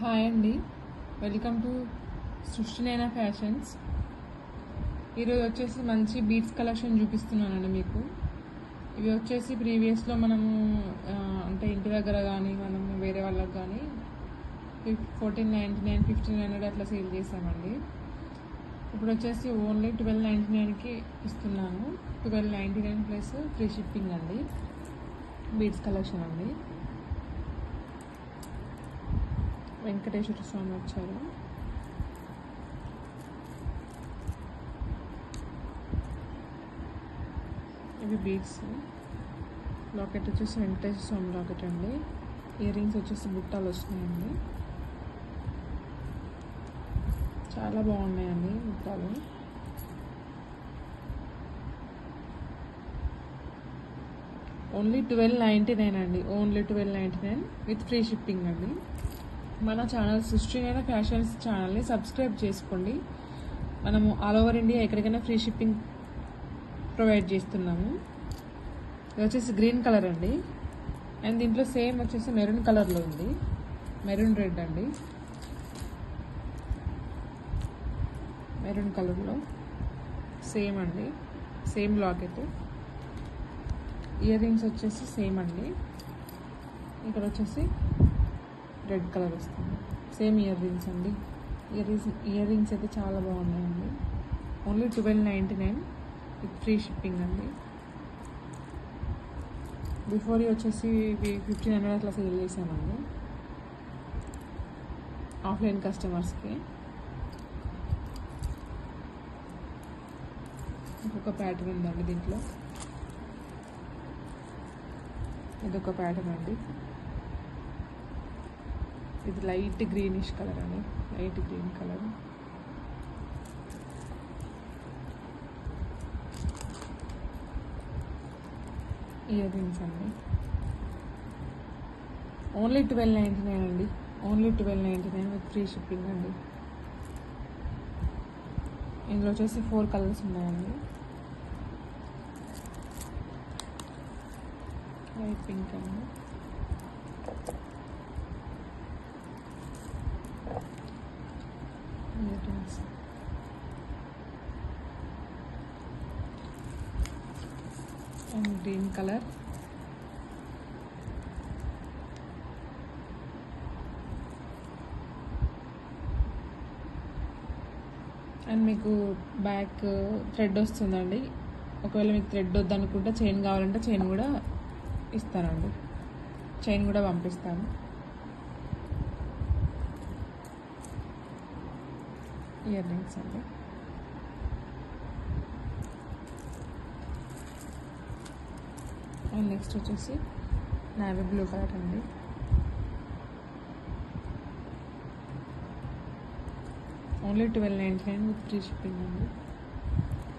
Hi అండి. Welcome to సృష్టినైన fashions ఈరోజు వచ్చేసి మంచి బీట్స్ కలెక్షన్ చూపిస్తున్నానండి మీకు. ఇవి వచ్చేసి ప్రీవియస్లో మనము అంటే ఇంటి దగ్గర కానీ మనం వేరే వాళ్ళకి కానీ fourteen ninety nine fifteen hundred అట్లా సేల్ చేసామండి. ఇప్పుడు వచ్చేసి ఓన్లీ ట్వెల్వ్ నైంటీ నైన్కి ఇస్తున్నాను. Twelve ninety nine plus free shipping అండి. బీట్స్ కలెక్షన్ అండి. వెంకటేశ్వర స్వామి వచ్చారు. ఇవి బీడ్స్ లాకెట్ వచ్చేసి వెంకటేశ్వర స్వామి లాకెట్ అండి. ఇయర్ రింగ్స్ వచ్చేసి బుట్టాలు వస్తున్నాయండి. చాలా బాగున్నాయండి బుట్టాలు. ఓన్లీ ట్వెల్వ్ నైంటీ నైన్ అండి. Only twelve ninety nine with free shipping అండి. మన ఛానల్ సృష్టినైన ఫ్యాషన్స్ ఛానల్ని సబ్స్క్రైబ్ చేసుకోండి. మనము ఆల్ ఓవర్ ఇండియా ఎక్కడికైనా ఫ్రీ షిప్పింగ్ ప్రొవైడ్ చేస్తున్నాము. ఇది వచ్చేసి గ్రీన్ కలర్ అండి. అండ్ దీంట్లో సేమ్ వచ్చేసి మెరూన్ కలర్లో ఉంది. మెరూన్ రెడ్ అండి. మెరూన్ కలర్లో సేమ్ అండి. సేమ్ లాకెట్ ఇయర్ రింగ్స్ వచ్చేసి సేమ్ అండి. ఇక్కడ వచ్చేసి రెడ్ కలర్ వస్తుంది. సేమ్ ఇయర్ రింగ్స్ అండి. ఇయర్ రింగ్స్ ఇయర్ రింగ్స్ అయితే చాలా బాగున్నాయండి. Only twelve ninety nine with free shipping అండి బిఫోర్ వచ్చేసి ఫిఫ్టీన్ హండ్రెడ్ అట్లా సేల్ చేసామండి. ఆఫ్లైన్ కస్టమర్స్కి ఇంకొక ప్యాటర్న్ ఉందండి దీంట్లో. ఇదొక ప్యాటర్న్ అండి. ఇది లైట్ గ్రీనిష్ కలర్ అండి light green colour. Earrings అండి ఓన్లీ ట్వెల్వ్ నైంటీ నైన్ అండి. Only twelve ninety nine with free shipping అండి. ఇందులో వచ్చేసి ఫోర్ కలర్స్ ఉన్నాయండి. లైట్ పింక్ అండి earrings and green colour and మీకు బ్యాక్ థ్రెడ్ uh, వస్తుందండి. ఒకవేళ మీకు థ్రెడ్ వద్దనుకుంటే చైన్ కావాలంటే చైన్ కూడా ఇస్తానండి. చైన్ కూడా పంపిస్తాను. ఇయర్ రింగ్స్ అండి. అండ్ నెక్స్ట్ వచ్చేసి నావీ బ్లూ కలర్ అండి. Only twelve ninety nine with free shipping అండి.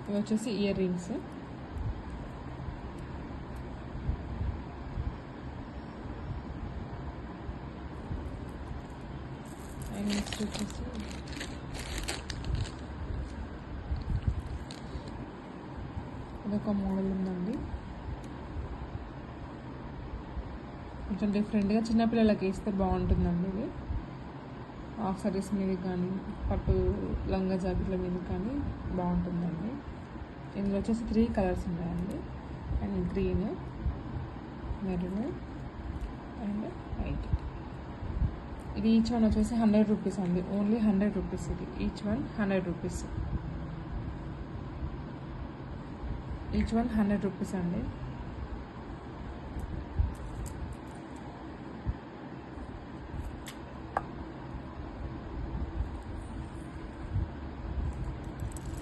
ఇవి వచ్చేసి ఇయర్ రింగ్స్. అండ్ నెక్స్ట్ వచ్చేసి ఇదొక మోడల్ ఉందండి. కొంచెం డిఫరెంట్గా చిన్నపిల్లలకి వేస్తే బాగుంటుందండి ఇది. హాఫ్ సారీస్ మీద కానీ పట్టు లంగా జాకెట్ల మీద కానీ బాగుంటుందండి. ఇందులో వచ్చేసి త్రీ కలర్స్ ఉన్నాయండి. And green maroon and white ఇది ఈచ్ వన్ వచ్చేసి హండ్రెడ్ రూపీస్ అండి. ఓన్లీ హండ్రెడ్ రూపీస్ ఇది. Each one hundred rupees each one hundred rupees అండి.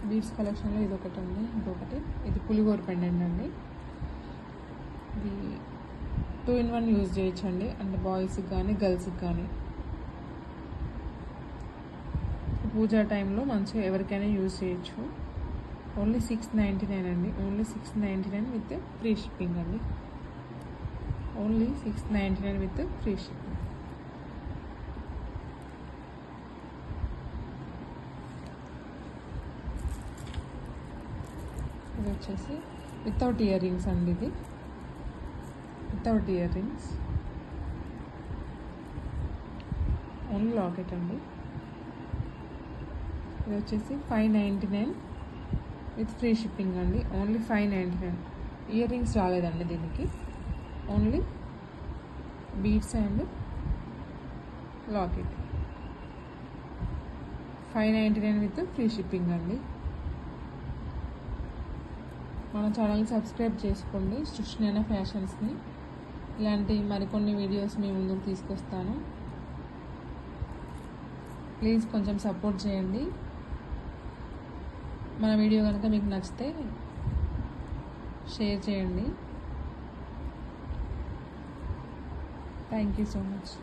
బీడ్స్ కలెక్షన్లో ఇది ఒకటి ఉంది ఇంకొకటి ఇది పులిగోర పెండెంట్ అండి. ఇది టూ ఇన్ వన్ యూజ్ చేయొచ్చండి. అంటే బాయ్స్కి కానీ గర్ల్స్కి కానీ పూజా టైంలో మంచిగా ఎవరికైనా యూజ్ చేయొచ్చు. ఓన్లీ సిక్స్ నైంటీ నైన్ అండి. Only six ninety nine with free shipping అండి. Only six ninety nine with free shipping. ఇది వచ్చేసి వితౌట్ ఇయర్ రింగ్స్ అండి ఇది. Without earrings only locket అండి. ఇది వచ్చేసి five ninety nine with free shipping అండి. Only five ninety nine earrings రాలేదండి దీనికి. Only beads and locket five ninety nine with free shipping అండి. మన ఛానల్ సబ్స్క్రైబ్ చేసుకోండి సృష్టినైన ఫ్యాషన్స్ని. ఇలాంటి మరికొన్ని వీడియోస్ మీ ముందుకు తీసుకొస్తాను. ప్లీజ్ కొంచెం సపోర్ట్ చేయండి. మన వీడియో కనుక మీకు నచ్చితే షేర్ చేయండి. Thank you so much.